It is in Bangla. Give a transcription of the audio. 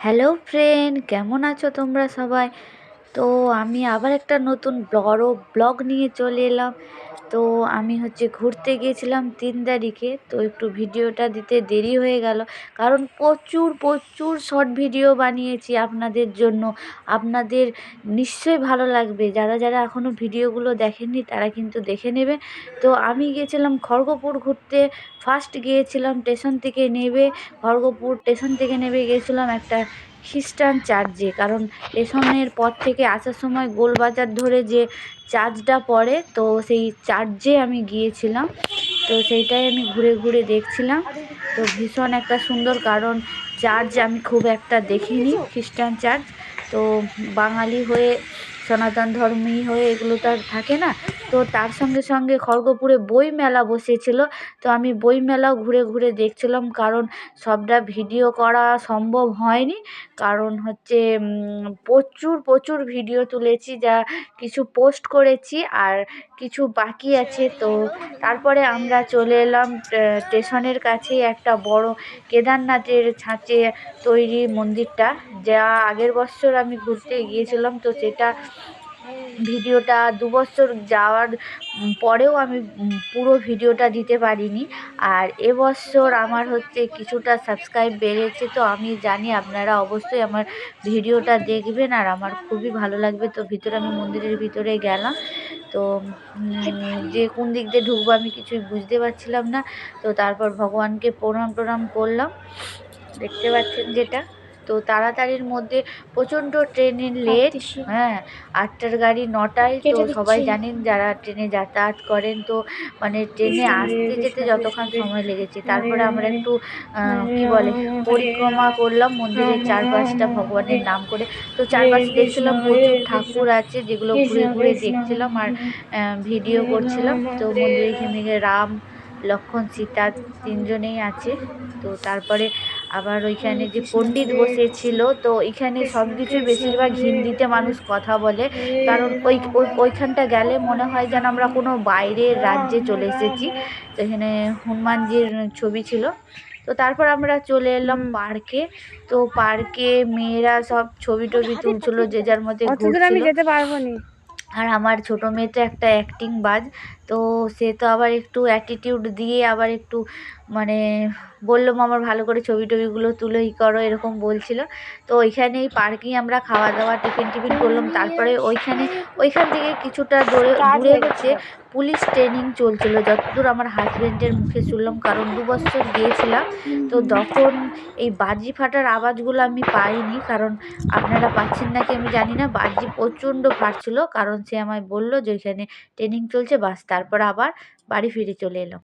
হ্যালো ফ্রেন্ড কেমন আছো তোমরা সবাই? তো আমি আবার একটা নতুন বড় ব্লগ নিয়ে চলে এলাম। তো আমি হচ্ছে ঘুরতে গিয়েছিলাম তিন তারিখে, তো একটু ভিডিওটা দিতে দেরি হয়ে গেল। কারণ প্রচুর প্রচুর শর্ট ভিডিও বানিয়েছি আপনাদের জন্য। আপনাদের নিশ্চয়ই ভালো লাগবে। যারা যারা এখনও ভিডিওগুলো দেখেননি, তারা কিন্তু দেখে নেবে। তো আমি গিয়েছিলাম খড়গপুর ঘুরতে। ফার্স্ট গিয়েছিলাম স্টেশন থেকে নেবে, খড়গপুর স্টেশন থেকে নেবে, গিয়েছিলাম একটা খ্রিস্টান চার্চে। কারণ স্টেশনের পর থেকে আসার সময় গোলবাজার ধরে যে চার্চটা পড়ে, তো সেই চার্চে আমি গিয়েছিলাম। তো সেইটাই আমি ঘুরে ঘুরে দেখছিলাম। তো ভীষণ একটা সুন্দর, কারণ চার্চ আমি খুব একটা দেখিনি, খ্রিস্টান চার্চ। তো বাঙালি হয়ে সনাতন ধর্মী হয়ে এগুলো তো আর থাকে না। তো তার সঙ্গে সঙ্গে খড়গপুরে বই মেলা বসেছিল। তো আমি বই মেলাও ঘুরে ঘুরে দেখছিলাম কারণ সবটা ভিডিও করা সম্ভব হয়নি। কারণ হচ্ছে প্রচুর প্রচুর ভিডিও তুলেছি, যা কিছু পোস্ট করেছি আর কিছু বাকি আছে। তো তারপরে আমরা চলে এলাম স্টেশনের কাছেই একটা বড় কেদারনাথের ছাঁচে তৈরি মন্দিরটা। যা আগের বছর আমি ঘুরতে গিয়েছিলাম, তো সেটা ভিডিওটা দু বছর যাওয়ার পরেও আমি পুরো ভিডিওটা দিতে পারিনি। আর এবছর আমার হচ্ছে কিছুটা সাবস্ক্রাইব বেড়েছে, তো আমি জানি আপনারা অবশ্যই আমার ভিডিওটা দেখবেন আর আমার খুবই ভালো লাগবে। তো ভিতরে আমি মন্দিরের ভিতরে গেলাম। তো যে কোন দিক দিয়ে ঢুকবো আমি কিছুই বুঝতে পারছিলাম না। তো তারপর ভগবানকে প্রণাম টনাম করলাম। দেখতে পাচ্ছেন যেটা? তো তাড়াতাড়ির মধ্যে প্রচণ্ড ট্রেনের লেট হ্যাঁ আটটার গাড়ি নটায় তো সবাই জানেন যারা ট্রেনে যাতায়াত করেন তো মানে ট্রেনে আসতে যেতে যতক্ষণ সময় লেগেছে। তারপরে আমরা একটু কি বলে পরিক্রমা করলাম মন্দিরের চারপাশটা ভগবানের নাম করে। তো চারপাশে দেখছিলাম প্রচুর ঠাকুর আছে যেগুলো ঘুরে ঘুরে দেখছিলাম আর ভিডিও করছিলাম। তো মন্দিরে খেমে রাম লক্ষণ সীতা তিনজনেই আছে। তো তারপরে আবার ওইখানে যে পণ্ডিত বসেছিল তো এখানে সব কিছুই বেশিরভাগ হিন্দিতে মানুষ কথা বলে। কারণ ওই ওইখানটা গেলে মনে হয় যেন আমরা কোনো বাইরের রাজ্যে চলে এসেছি। তো এখানে হনুমানজির ছবি ছিল। তো তারপর আমরা চলে এলাম পার্কে। তো পার্কে মেয়েরা সব ছবি টবি তুলছিল যে যার মধ্যে আমি যেতে পারব না। আর আমার ছোটো মেয়ে তো একটা অ্যাক্টিং বাজ। তো সে তো আবার একটু অ্যাটিটিউড দিয়ে আবার একটু মানে বলল আমার ভালো করে ছবি টবিগুলো তুলো ই করো, এরকম বলছিল। তো ওইখানেই পার্কেই আমরা খাওয়া দাওয়া টিফিন টিফিন করলাম। তারপরে ওইখানে, ওইখান থেকে কিছুটা দূরে দূরে হচ্ছে পুলিশ ট্রেনিং চলছিল। যতদূর আমার হাজব্যান্ডের মুখে শুনলাম, কারণ দু বছর গিয়েছিলাম, তো তখন এই বাজি ফাটার আওয়াজগুলো আমি পাইনি, কারণ আপনারা পাচ্ছেন নাকি আমি জানি না। বাজি প্রচণ্ড ফাটছিল, কারণ সে আমায় বলল যে, ওইখানে ট্রেনিং চলছে, বাস তারপর আবার বাড়ি ফিরে চলে এলাম